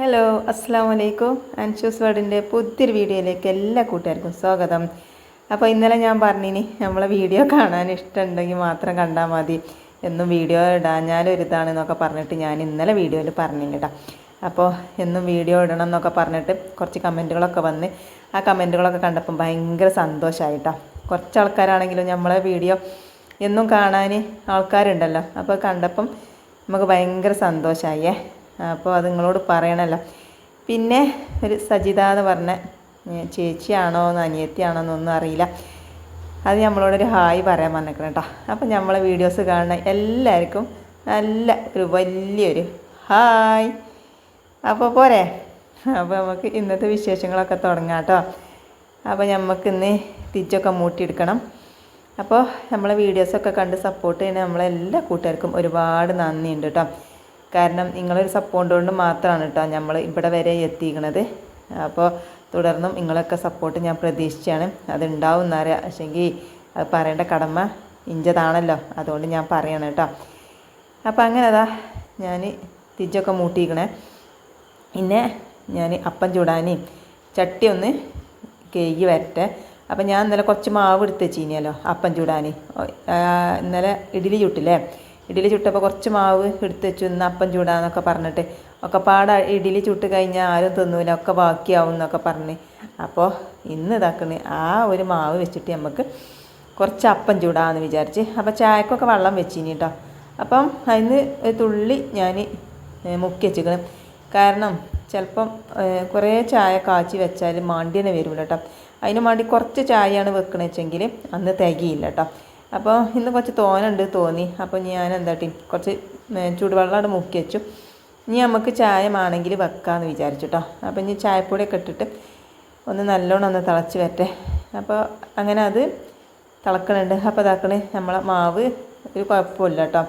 Hello അസ്സാം വലൈക്കും അൻഷൂസ് വേർഡിന്റെ പുതിയൊരു വീഡിയോയിലേക്ക് എല്ലാ കൂട്ടുകാർക്കും സ്വാഗതം. അപ്പോൾ ഇന്നലെ ഞാൻ പറഞ്ഞിനി നമ്മളെ വീഡിയോ കാണാൻ ഇഷ്ടമുണ്ടെങ്കിൽ മാത്രം കണ്ടാൽ മതി. എന്നും വീഡിയോ ഇടാഞ്ഞാലും ഇതാണെന്നൊക്കെ പറഞ്ഞിട്ട് ഞാൻ ഇന്നലെ വീഡിയോയിൽ പറഞ്ഞിന് കേട്ടോ. അപ്പോൾ എന്നും വീഡിയോ ഇടണം എന്നൊക്കെ പറഞ്ഞിട്ട് കുറച്ച് കമന്റുകളൊക്കെ വന്ന് ആ കമന്റുകളൊക്കെ കണ്ടപ്പം ഭയങ്കര സന്തോഷമായിട്ടോ കുറച്ച് ആൾക്കാരാണെങ്കിലും നമ്മളെ വീഡിയോ എന്നും കാണാൻ ആൾക്കാരുണ്ടല്ലോ. അപ്പോൾ കണ്ടപ്പം നമുക്ക് ഭയങ്കര സന്തോഷമായേ അപ്പോൾ അത് നിങ്ങളോട് പറയണമല്ലോ പിന്നെ ഒരു സജിത എന്ന് പറഞ്ഞ ചേച്ചിയാണോ എന്ന് അനിയത്തിയാണോ എന്നൊന്നും അറിയില്ല. അത് നമ്മളോടൊരു ഹായ് പറയാൻ വന്നേക്കണം കേട്ടോ അപ്പം നമ്മളെ വീഡിയോസ് കാണുന്ന എല്ലാവർക്കും നല്ല ഒരു വലിയൊരു ഹായ്. അപ്പോൾ പോരെ. അപ്പോൾ നമുക്ക് ഇന്നത്തെ വിശേഷങ്ങളൊക്കെ തുടങ്ങാം കേട്ടോ അപ്പോൾ നമുക്ക് ഇന്ന് തിരിച്ചൊക്കെ മൂട്ടിയെടുക്കണം. അപ്പോൾ നമ്മളെ വീഡിയോസൊക്കെ കണ്ട് സപ്പോർട്ട് ചെയ്യുന്ന നമ്മളെല്ലാ കൂട്ടുകാർക്കും ഒരുപാട് നന്ദിയുണ്ട് കേട്ടോ കാരണം നിങ്ങളൊരു സപ്പോർട്ട് കൊണ്ട് മാത്രമാണ് കേട്ടോ നമ്മൾ ഇവിടെ വരെ എത്തിക്കണത്. അപ്പോൾ തുടർന്നും നിങ്ങളൊക്കെ സപ്പോർട്ട് ഞാൻ പ്രതീക്ഷിച്ചാണ്. അതുണ്ടാവും എന്നറിയാം പക്ഷേങ്കിൽ അത് പറയേണ്ട കടമ ഇഞ്ചതാണല്ലോ അതുകൊണ്ട് ഞാൻ പറയണം കേട്ടോ അപ്പോൾ അങ്ങനെ അതാ ഞാൻ തിരിച്ചൊക്കെ മൂട്ടിയിരിക്കണേ പിന്നെ ഞാൻ അപ്പം ചൂടാനും ചട്ടി ഒന്ന് കേകി വരട്ടെ. അപ്പം ഞാൻ ഇന്നലെ കുറച്ച് മാവ് എടുത്ത് വെച്ചിനിയല്ലോ അപ്പം ചൂടാൻ ഇന്നലെ ഇഡ്ഡലി ചുട്ടില്ലേ? ഇഡ്ഡലി ചുട്ടപ്പോൾ കുറച്ച് മാവ് എടുത്ത് വെച്ചു ഇന്ന് അപ്പം ചൂടാന്നൊക്കെ പറഞ്ഞിട്ട്. ഒക്കെ പാട ഇഡ്ഡലി ചുട്ട് കഴിഞ്ഞാൽ ആരും തിന്നൂല ഒക്കെ ബാക്കിയാവും എന്നൊക്കെ പറഞ്ഞ്. അപ്പോൾ ഇന്ന് ഇതാക്കണ് ആ ഒരു മാവ് വെച്ചിട്ട് നമുക്ക് കുറച്ച് അപ്പം ചൂടാന്ന് വിചാരിച്ച്. അപ്പോൾ ചായക്കൊക്കെ വെള്ളം വെച്ചിനി കേട്ടോ അപ്പം അതിന് ഒരു തുള്ളി ഞാൻ മുക്കി വെച്ചിക്കണം. കാരണം ചിലപ്പം കുറേ ചായ കാച്ചി വെച്ചാൽ മാണ്ടിയനെ വരില്ല കേട്ടോ അതിന് വേണ്ടി കുറച്ച് ചായയാണ് വെക്കണ വെച്ചെങ്കിൽ അന്ന് തികയില്ല കേട്ടോ അപ്പോൾ ഇന്ന് കുറച്ച് തോനുണ്ട് തോന്നി. അപ്പോൾ ഞാൻ എന്താട്ടി കുറച്ച് ചൂടുവെള്ളം അവിടെ മുക്കി വെച്ചു. ഇനി നമുക്ക് ചായമാണെങ്കിൽ വെക്കാമെന്ന് വിചാരിച്ചു കേട്ടോ അപ്പോൾ ഇനി ചായപ്പൊടിയൊക്കെ ഇട്ടിട്ട് ഒന്ന് നല്ലോണം ഒന്ന് തിളച്ച് വരട്ടെ. അപ്പോൾ അങ്ങനെ അത് തിളക്കണുണ്ട്. അപ്പോൾ ഇതാക്കണേ നമ്മളെ മാവ്. ഒരു കുഴപ്പമില്ല കേട്ടോ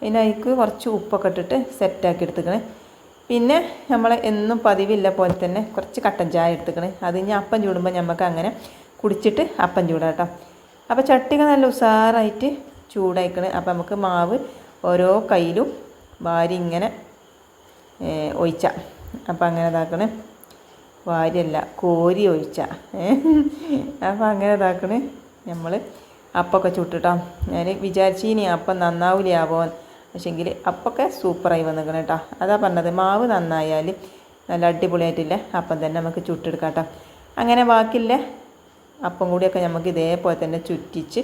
പിന്നെ അതിക്ക് കുറച്ച് ഉപ്പൊക്കെ ഇട്ടിട്ട് സെറ്റാക്കി എടുത്തുക്കണേ. പിന്നെ നമ്മൾ എന്നും പതിവില്ല പോലെ തന്നെ കുറച്ച് കട്ടൻ ചായ എടുത്തുക്കണേ. അത് ഇനി അപ്പം ചൂടുമ്പോൾ നമുക്ക് അങ്ങനെ കുടിച്ചിട്ട് അപ്പം ചൂടാം കേട്ടോ അപ്പോൾ ചട്ടിക നല്ല ഉഷാറായിട്ട് ചൂടായിക്കണ്. അപ്പോൾ നമുക്ക് മാവ് ഓരോ കയ്യിലും വാരി ഇങ്ങനെ ഒഴിച്ച. അപ്പോൾ അങ്ങനെ ഇതാക്കണേ. വാരിയല്ല കോരി ഒഴിച്ച. അപ്പോൾ അങ്ങനെ ഇതാക്കണേ. നമ്മൾ അപ്പൊക്കെ ചുട്ടിട്ടോ. ഞാൻ വിചാരിച്ചു ഇനി അപ്പം നന്നാവില്ലാവോ പക്ഷെങ്കിൽ അപ്പൊക്കെ സൂപ്പറായി വന്നിരിക്കണം കേട്ടോ അതാ പറഞ്ഞത് മാവ് നന്നായാൽ നല്ല അടിപൊളിയായിട്ടില്ല? അപ്പം തന്നെ നമുക്ക് ചുട്ടെടുക്കാം കേട്ടോ അങ്ങനെ ബാക്കിയില്ല? അപ്പം കൂടിയൊക്കെ നമുക്ക് ഇതേപോലെ തന്നെ ചുറ്റിച്ച്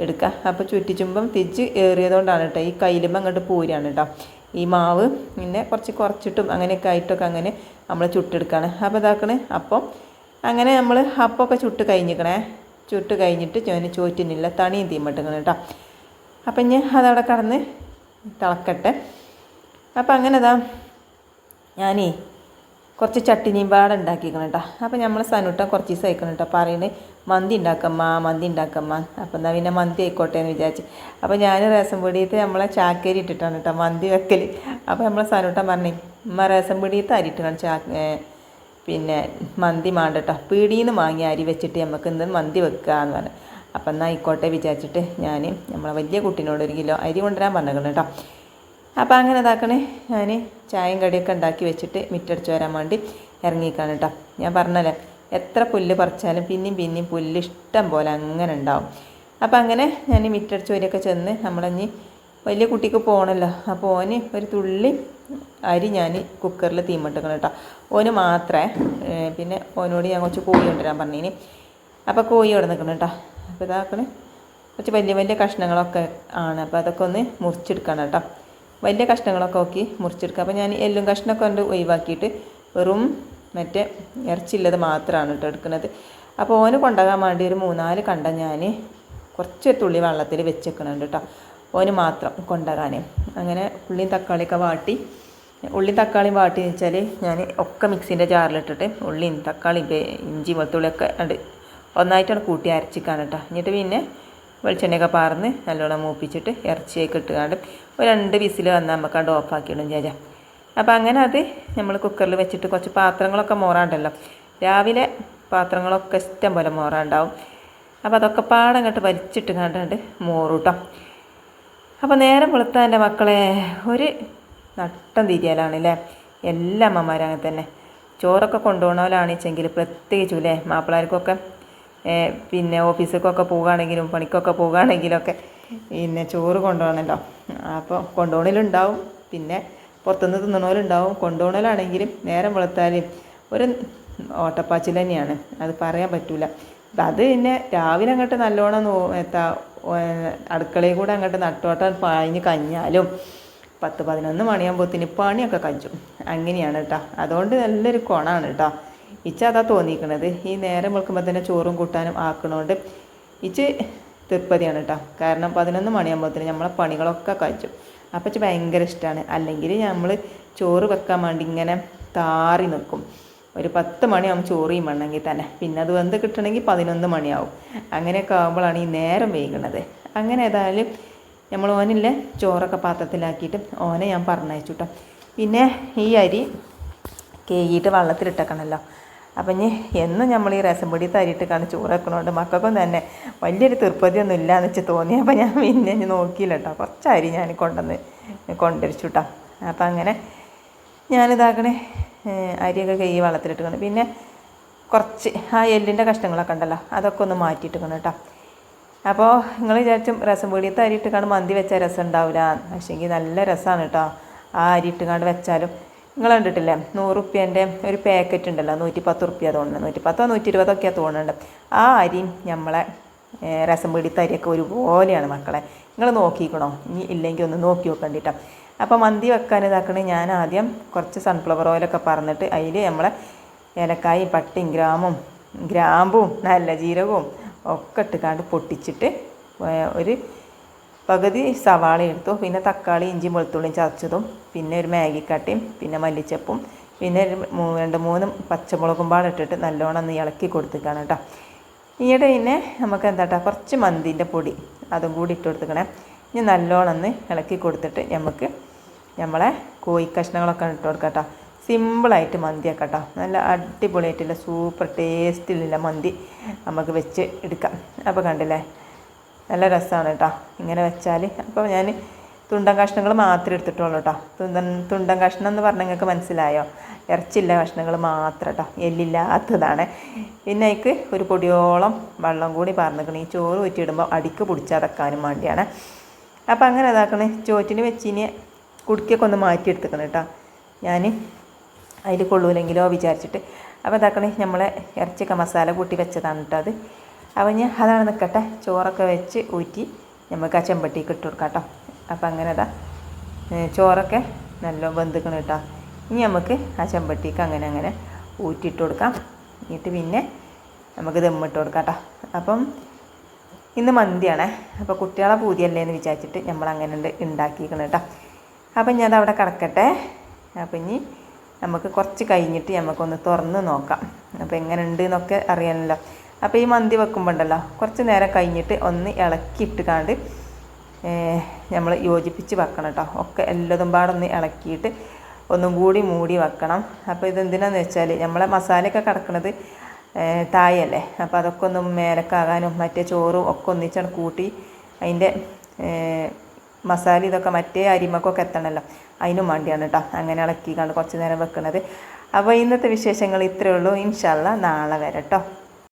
എടുക്കാം. അപ്പോൾ ചുറ്റിച്ചുമ്പം തിരിച്ച് ഏറിയതുകൊണ്ടാണ് കേട്ടോ ഈ കയ്യിലുമ്പോൾ അങ്ങോട്ട് പൂരാണ് കേട്ടോ. ഈ മാവ് പിന്നെ കുറച്ച് കുറച്ചിട്ടും അങ്ങനെയൊക്കെ ആയിട്ടൊക്കെ അങ്ങനെ നമ്മൾ ചുട്ടെടുക്കുകയാണ് അപ്പോൾ ഇതാക്കണേ. അപ്പം അങ്ങനെ നമ്മൾ അപ്പമൊക്കെ ചുട്ട് കഴിഞ്ഞിക്കണേ. ചുട്ട് കഴിഞ്ഞിട്ട് ഞാൻ ചോറ്റിനില്ല തണിയും തീമട്ടിക്കണം കേട്ടോ. അപ്പം ഞാൻ അതവിടെ കടന്ന് തിളക്കട്ടെ. അപ്പം അങ്ങനെ ഇതാ ഞാനേ കുറച്ച് ചട്ടിനിയും പാടെ ഉണ്ടാക്കിക്കണം കേട്ടോ അപ്പം നമ്മൾ സനുട്ട കുറച്ച് ദിവസം അയക്കണം കേട്ടോ പറയുന്നത് മന്തി ഉണ്ടാക്കമ്മ മന്തി ഉണ്ടാക്കമ്മ. അപ്പം എന്നാൽ പിന്നെ മന്തി ആയിക്കോട്ടെ എന്ന് വിചാരിച്ച്. അപ്പോൾ ഞാൻ രസം പൊടിയത്ത് നമ്മളെ ചാക്കേരി ഇട്ടിട്ടാണ് കേട്ടോ മന്തി വെക്കൽ അപ്പോൾ നമ്മളെ സനുട്ടൻ പറഞ്ഞു അമ്മ രസം പൊടിയത്ത് അരിയിട്ടാണ് ചാ പിന്നെ മന്തി മാണ്ട കേട്ടോ നിന്ന് വാങ്ങി അരി വെച്ചിട്ട് നമുക്ക് ഇന്ന് മന്തി വെക്കുക എന്ന് പറഞ്ഞു. അപ്പം എന്നാൽ ആയിക്കോട്ടെ വിചാരിച്ചിട്ട് ഞാൻ നമ്മളെ വലിയ കുട്ടീനോട് ഒരു കിലോ അരി കൊണ്ടുവരാൻ പറഞ്ഞേക്കണം കേട്ടോ അപ്പോൾ അങ്ങനെ ഇതാക്കണേ. ഞാൻ ചായയും കടിയൊക്കെ ഉണ്ടാക്കി വെച്ചിട്ട് മിറ്റടിച്ച് വരാൻ വേണ്ടി ഇറങ്ങിക്കാണ് കേട്ടോ. ഞാൻ പറഞ്ഞല്ലേ എത്ര പുല്ല് പറിച്ചാലും പിന്നെയും പിന്നെയും പുല്ല് ഇഷ്ടം പോലെ അങ്ങനെ ഉണ്ടാവും. അപ്പോൾ അങ്ങനെ ഞാൻ മിറ്റടിച്ച് വരെയൊക്കെ ചെന്ന് നമ്മളഞ്ഞ് വലിയ കുട്ടിക്ക് പോകണമല്ലോ അപ്പോൾ ഓന് ഒരു തുള്ളി അരി ഞാൻ കുക്കറിൽ തീമിട്ടിക്കണം കേട്ടോ. ഓന് മാത്രമേ പിന്നെ ഓനോട് ഞാൻ കുറച്ച് കോഴി കൊണ്ടുവരാൻ പറഞ്ഞിനി. അപ്പോൾ കോഴി ഇവിടെ നിൽക്കണം കേട്ടോ. അപ്പോൾ ഇതാക്കണേ. കുറച്ച് വലിയ വലിയ കഷ്ണങ്ങളൊക്കെ ആണ്. അപ്പോൾ അതൊക്കെ ഒന്ന് മുറിച്ചെടുക്കണം കേട്ടോ. വലിയ കഷ്ണങ്ങളൊക്കെ നോക്കി മുറിച്ചെടുക്കുക. അപ്പോൾ ഞാൻ എല്ലും കഷ്ണമൊക്കെ കൊണ്ട് ഒഴിവാക്കിയിട്ട് വെറും മറ്റേ ഇറച്ചില്ലത് മാത്രമാണ് കേട്ടോ എടുക്കുന്നത്. അപ്പോൾ ഓന് കൊണ്ടുപോകാൻ വേണ്ടി ഒരു മൂന്നാൽ കണ്ട ഞാൻ കുറച്ച് തുള്ളി വെള്ളത്തിൽ വെച്ചേക്കണുണ്ട് കേട്ടോ. ഓന് മാത്രം കൊണ്ടുപോകാൻ. അങ്ങനെ ഉള്ളിയും തക്കാളിയൊക്കെ വാട്ടി ഉള്ളിയും തക്കാളിയും വാട്ടി വെച്ചാൽ ഞാൻ ഒക്കെ മിക്സിന്റെ ജാറിലിട്ടിട്ട് ഉള്ളിയും തക്കാളിയും ഇഞ്ചി വെളുത്തുള്ളിയൊക്കെ ഉണ്ട് ഒന്നായിട്ടാണ് കൂട്ടി അരച്ചിക്കാൻ കേട്ടോ. എന്നിട്ട് പിന്നെ വെളിച്ചെണ്ണയൊക്കെ പാർന്ന് നല്ലോണം മൂപ്പിച്ചിട്ട് ഇറച്ചിയൊക്കെ ഇട്ടുകൊണ്ട് ഒരു രണ്ട് വിസിൽ വന്നാൽ നമുക്ക് അത് ഓഫാക്കിയിടും ചേച്ചാ അപ്പോൾ അങ്ങനെ അത് നമ്മൾ കുക്കറിൽ വെച്ചിട്ട് കുറച്ച് പാത്രങ്ങളൊക്കെ മോറാണ്ടല്ലോ. രാവിലെ പാത്രങ്ങളൊക്കെ ഇഷ്ടം പോലെ മോറാണ്ടാവും. അപ്പോൾ അതൊക്കെ പാടങ്ങോട്ട് വലിച്ചിട്ട് കണ്ടുകൊണ്ട് മോറൂട്ടോ. അപ്പോൾ നേരം വെളുത്ത എന്റെ മക്കളെ ഒരു നട്ടം തിരിയാലാണല്ലേ? എല്ലാ അമ്മമാരും അങ്ങനെ തന്നെ. ചോറൊക്കെ കൊണ്ടുപോകണവരാണെച്ചെങ്കിൽ പ്രത്യേകിച്ചും അല്ലേ മാപ്പിളാർക്കൊക്കെ പിന്നെ ഓഫീസിലേക്കൊക്കെ പോവുകയാണെങ്കിലും പണിക്കൊക്കെ പോവുകയാണെങ്കിലൊക്കെ പിന്നെ ചോറ് കൊണ്ടുപോകണമല്ലോ. അപ്പോൾ കൊണ്ടുപോകണിലുണ്ടാവും. പിന്നെ പുറത്തുനിന്ന് തിന്നണോലുണ്ടാവും. കൊണ്ടുപോകണലാണെങ്കിലും നേരം വെളുത്താൽ ഒരു ഓട്ടപ്പാച്ചിൽ തന്നെയാണ്. അത് പറയാൻ പറ്റില്ല അപ്പം അത് പിന്നെ രാവിലെ അങ്ങോട്ട് നല്ലോണം എത്താ അടുക്കളയിൽ കൂടെ അങ്ങോട്ട് നട്ടോട്ടം പാഞ്ഞ് കഞ്ഞാലും പത്ത് പതിനൊന്ന് മണിയാകുമ്പോഴത്തേന് പണിയൊക്കെ കഞ്ചും അങ്ങനെയാണ് കേട്ടോ അതുകൊണ്ട് നല്ലൊരു കൊണാണ് കേട്ടോ ഇച്ച അതാ തോന്നിക്കണത്. ഈ നേരം വെളുക്കുമ്പോൾ തന്നെ ചോറും കൂട്ടാനും ആക്കണോണ്ട് ഇച്ച് തൃപ്പതിയാണ് കേട്ടോ കാരണം പതിനൊന്ന് മണിയാകുമ്പോഴത്തേന് നമ്മളെ പണികളൊക്കെ കഴിച്ചു. അപ്പം ഇച്ച് ഭയങ്കര ഇഷ്ടമാണ് അല്ലെങ്കിൽ നമ്മൾ ചോറ് വെക്കാൻ വേണ്ടി ഇങ്ങനെ താറി നിൽക്കും ഒരു പത്ത് മണിയാകും ചോറ് ഈ മണ്ണെങ്കിൽ തന്നെ. പിന്നെ അത് വെന്ത് കിട്ടണമെങ്കിൽ പതിനൊന്ന് മണിയാവും. അങ്ങനെയൊക്കെ ആകുമ്പോഴാണ് ഈ നേരം വൈകുന്നത് അങ്ങനെ ഏതായാലും നമ്മൾ ഓനില്ലേ ചോറൊക്കെ പാത്രത്തിലാക്കിയിട്ട് ഓനെ ഞാൻ പറഞ്ഞയച്ചു കേട്ടോ പിന്നെ ഈ അരി കേകിയിട്ട് വെള്ളത്തിലിട്ടേക്കണമല്ലോ അപ്പം ഇനി എന്നും നമ്മൾ ഈ രസം പൊടി തരിയിട്ട് കാണും ചോറ് വെക്കണോണ്ട് മക്കൾക്കും തന്നെ വലിയൊരു തൃപ്പതിയൊന്നും എന്ന് വെച്ച് തോന്നി. അപ്പം ഞാൻ പിന്നെ ഇനി നോക്കിയില്ല കേട്ടോ കുറച്ച് അരി ഞാൻ കൊണ്ടുവന്ന് കൊണ്ടുവരിച്ചു കേട്ടോ അപ്പം അങ്ങനെ ഞാനിതാക്കണേ അരിയൊക്കെ കൈ വെള്ളത്തിലിട്ട് പിന്നെ കുറച്ച് ആ എല്ലിന്റെ കഷ്ണങ്ങളൊക്കെ ഉണ്ടല്ലോ അതൊക്കെ ഒന്ന് മാറ്റിയിട്ടിക്കണം കേട്ടോ അപ്പോൾ നിങ്ങൾ വിചാരിച്ചും രസം പൊടിയത്തെ അരി ഇട്ടുകാണ്ട് മന്തി വെച്ചാൽ രസം ഉണ്ടാവില്ല പക്ഷേങ്കിൽ നല്ല രസമാണ് കേട്ടോ ആ അരി ഇട്ടുകാണ്ട് വെച്ചാലും നിങ്ങൾ കണ്ടിട്ടില്ലേ? നൂറുപ്യേന്റെ ഒരു പാക്കറ്റ് ഉണ്ടല്ലോ നൂറ്റി പത്ത് റുപ്യ തോന്നുന്നത് നൂറ്റി പത്തോ നൂറ്റി ഇരുപതൊക്കെയാണ് തോന്നുന്നുണ്ട്. ആ അരിയും നമ്മളെ രസം പിടിത്ത അരിയൊക്കെ ഒരുപോലെയാണ് മക്കളെ. നിങ്ങൾ നോക്കിക്കണോ? ഇനി ഇല്ലെങ്കിൽ ഒന്ന് നോക്കി നോക്കണ്ടിട്ടോ അപ്പോൾ മന്തി വെക്കാൻ ഇതാക്കണേ ഞാൻ ആദ്യം കുറച്ച് സൺഫ്ലവർ ഓയിലൊക്കെ പറഞ്ഞിട്ട് അതിൽ നമ്മളെ ഏലക്കായും പട്ടിയും ഗ്രാമും ഗ്രാമ്പും നല്ല ജീരകവും ഒക്കെ ഇട്ടുകാണ്ട് പൊട്ടിച്ചിട്ട് ഒരു പകുതി സവാള എടുത്തു. പിന്നെ തക്കാളി ഇഞ്ചി വെളുത്തുള്ളിയും ചതച്ചതും. പിന്നെ ഒരു മാഗിക്കട്ടയും പിന്നെ മല്ലിച്ചപ്പും. പിന്നെ രണ്ട് മൂന്ന് പച്ചമുളകും പാടിട്ടിട്ട് നല്ലോണം ഒന്ന് ഇളക്കി കൊടുത്തേക്കാണ് കേട്ടോ. ഈയിടെ പിന്നെ നമുക്ക് എന്താട്ടാ കുറച്ച് മന്തിന്റെ പൊടി അതും കൂടി ഇട്ട് കൊടുത്തേക്കണേ ഇനി നല്ലോണം ഒന്ന് ഇളക്കി കൊടുത്തിട്ട് നമുക്ക് നമ്മളെ കോഴി കഷ്ണങ്ങളൊക്കെ ഇട്ട് കൊടുക്കാം കേട്ടോ സിമ്പിളായിട്ട് മന്തിയൊക്കെ കേട്ടോ നല്ല അടിപൊളിയായിട്ടുള്ള സൂപ്പർ ടേസ്റ്റിലുള്ള മന്തി നമുക്ക് വെച്ച് എടുക്കാം. അപ്പോൾ കണ്ടില്ലേ നല്ല രസമാണ് കേട്ടോ ഇങ്ങനെ വെച്ചാൽ അപ്പോൾ ഞാൻ തുണ്ടൻ കഷ്ണങ്ങൾ മാത്രമേ എടുത്തിട്ടുള്ളൂ കേട്ടോ തുണ്ടൻ തുണ്ടൻ കഷ്ണം എന്ന് പറഞ്ഞാൽ നിങ്ങൾക്ക് മനസ്സിലായോ? ഇറച്ചില്ല കഷ്ണങ്ങൾ മാത്രം കേട്ടോ എല്ലില്ലാത്തതാണ്. പിന്നെ അതിക്ക് ഒരു പൊടിയോളം വെള്ളം കൂടി പറഞ്ഞിരിക്കണം ഈ ചോറ് ഊറ്റിയിടുമ്പോൾ അടിക്ക് പിടിച്ചടക്കാനും വേണ്ടിയാണ്. അപ്പോൾ അങ്ങനെ ഇതാക്കണേ. ചോറ്റിന് വെച്ചിന് കുടുക്കിയൊക്കെ ഒന്ന് മാറ്റിയെടുത്തിക്കണം കേട്ടോ ഞാൻ അതിൽ കൊള്ളൂലെങ്കിലോ വിചാരിച്ചിട്ട്. അപ്പോൾ ഇതാക്കണേ. നമ്മളെ ഇറച്ചിയൊക്കെ മസാല കൂട്ടി വെച്ചതാണ് കേട്ടോ അത്. അപ്പോൾ ഞാൻ അതാണ് നിൽക്കട്ടെ. ചോറൊക്കെ വെച്ച് ഊറ്റി നമുക്ക് ആ ചെമ്പട്ടിക്ക് ഇട്ട് കൊടുക്കാം കേട്ടോ. അപ്പം അങ്ങനെ അതാ ചോറൊക്കെ നല്ല വെന്തുക്കണം കേട്ടോ. ഇനി നമുക്ക് ആ ചെമ്പട്ടിക്ക് അങ്ങനെ അങ്ങനെ ഊറ്റിയിട്ട് കൊടുക്കാം. എന്നിട്ട് പിന്നെ നമുക്ക് ദമ്മിട്ട് കൊടുക്കാം കേട്ടോ. അപ്പം ഇന്ന് മന്തിയാണേ. അപ്പോൾ കുട്ടികളെ പൂതിയല്ലേ എന്ന് വിചാരിച്ചിട്ട് നമ്മൾ അങ്ങനെ ഉണ്ട് ഉണ്ടാക്കിയിരിക്കണം കേട്ടോ. അപ്പം ഞാൻ അവിടെ കിടക്കട്ടെ. അപ്പം ഇനി നമുക്ക് കുറച്ച് കഴിഞ്ഞിട്ട് നമുക്കൊന്ന് തുറന്ന് നോക്കാം. അപ്പോൾ എങ്ങനെ ഉണ്ട് എന്നൊക്കെ അറിയാനല്ലോ. അപ്പോൾ ഈ മന്തി വെക്കുമ്പോൾ ഉണ്ടല്ലോ കുറച്ച് നേരം കഴിഞ്ഞിട്ട് ഒന്ന് ഇളക്കിയിട്ട് കാണ്ട് നമ്മൾ യോജിപ്പിച്ച് വെക്കണം കേട്ടോ ഒക്കെ എല്ലാതും പാടൊന്ന് ഇളക്കിയിട്ട് ഒന്നും കൂടി മൂടി വെക്കണം. അപ്പോൾ ഇതെന്തിനാന്ന് വെച്ചാൽ നമ്മളെ മസാലയൊക്കെ കിടക്കുന്നത് തായല്ലേ. അപ്പോൾ അതൊക്കെ ഒന്ന് മേലക്കാകാനും മറ്റേ ചോറും ഒക്കെ ഒന്നിച്ചാണ് കൂട്ടി അതിന്റെ മസാല ഇതൊക്കെ മറ്റേ അരിമക്കൊക്കെ എത്തണമല്ലോ അതിനും വേണ്ടിയാണ് കേട്ടോ അങ്ങനെ ഇളക്കി കണ്ട് കുറച്ച് നേരം വെക്കുന്നത് അപ്പോൾ ഇന്നത്തെ വിശേഷങ്ങൾ ഇത്രയേ ഉള്ളൂ. ഇൻഷാല്ല നാളെ വരെ കേട്ടോ